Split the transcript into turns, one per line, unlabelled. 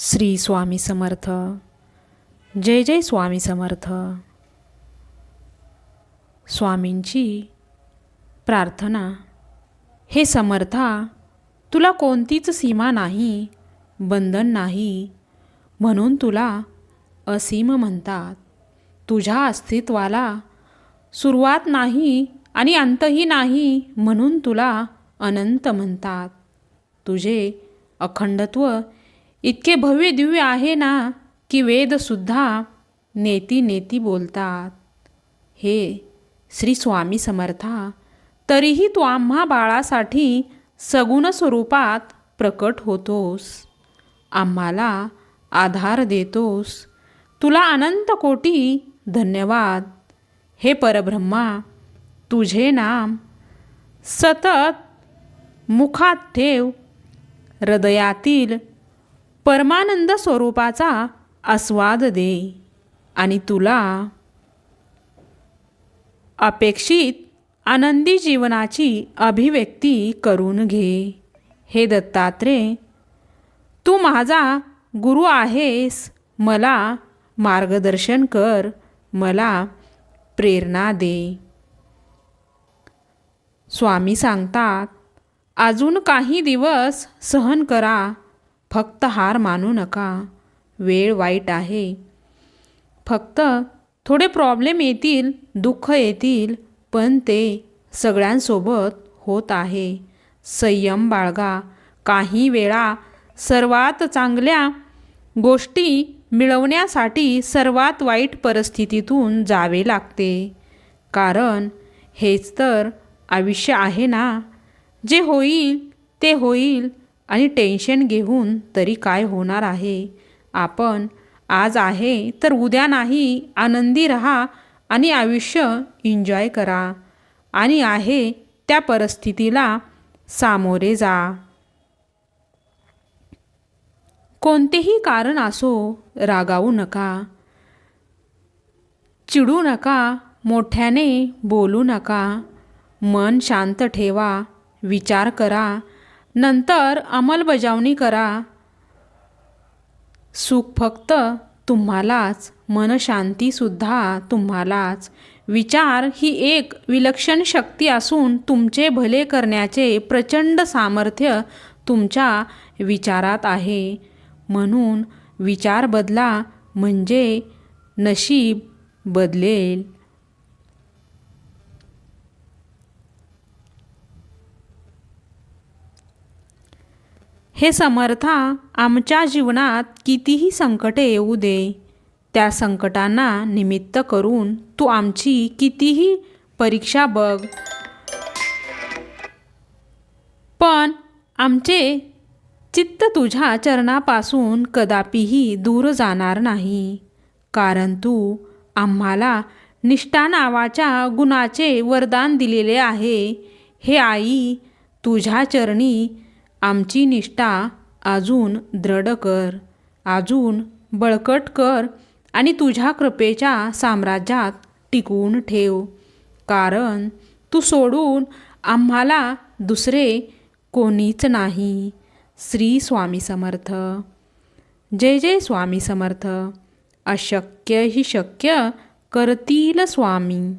श्री स्वामी समर्थ. जय जय स्वामी समर्थ. स्वामींची प्रार्थना. हे समर्था तुला कोणतीच सीमा नाही बंधन नाही म्हणून तुला असीम म्हणतात. तुझ्या अस्तित्वाला सुरुवात नाही आणि अंतही नाही म्हणून तुला अनंत म्हणतात. तुझे अखंडत्व इतके भव्य दिव्य आहे ना की वेदसुद्धा नेती नेती बोलतात. हे श्री स्वामी समर्था तरीही तू आम्हा बाळासाठी सगुण स्वरूपात प्रकट होतोस. आम्हाला आधार देतोस. तुला अनंत कोटी धन्यवाद. हे परब्रह्मा तुझे नाम सतत मुखात ठेव. हृदयातील परमानंद स्वरूपाचा आस्वाद दे आणि तुला अपेक्षित आनंदी जीवनाची अभिव्यक्ती करून घे. हे दत्तात्रे तू माझा गुरु आहेस. मला मार्गदर्शन कर. मला प्रेरणा दे. स्वामी सांगतात अजून काही दिवस सहन करा. फक्त हार मानू नका. वेळ वाईट आहे. फक्त थोडे प्रॉब्लेम येतील दुःख येतील पण ते सगळ्यांसोबत होत आहे. संयम बाळगा. काही वेळा सर्वात चांगल्या गोष्टी मिळवण्यासाठी सर्वात वाईट परिस्थितीतून जावे लागते. कारण हेच तर आयुष्य आहे ना? जे होईल ते होईल. आणि टेन्शन घेऊन तरी काय होणार आहे? आपण आज आहे तर उद्या नाही आनंदी रहा आणि आयुष्य एन्जॉय करा. आणि आहे त्या परिस्थितीला सामोरे जा. कोणतेही कारण असो रागावू नका. चिडू नका मोठ्याने बोलू नका. मन शांत ठेवा विचार करा. नंतर अंमलबजावणी करा. सुख फक्त तुम्हालाच मनशांतीसुद्धा तुम्हालाच. विचार ही एक विलक्षण शक्ती असून तुमचे भले करण्याचे प्रचंड सामर्थ्य तुमच्या विचारात आहे. म्हणून विचार बदला म्हणजे नशीब बदलेल. हे समर्था आमच्या जीवनात कितीही संकटे येऊ दे त्या संकटांना निमित्त करून तू आमची कितीही परीक्षा बघ. पण आमचे चित्त तुझ्या चरणापासून कदापिही दूर जाणार नाही कारण तू आम्हाला निष्ठा नावाच्या गुणाचे वरदान दिलेले आहे. हे आई तुझ्या चरणी आमची निष्ठा अजून दृढ कर अजून बळकट कर आणि तुझ्या कृपेच्या साम्राज्यात टिकून ठेव. कारण तू सोडून आम्हाला दुसरे कोणीच नाही. श्री स्वामी समर्थ. जय जय स्वामी समर्थ. अशक्य ही शक्य करतील स्वामी.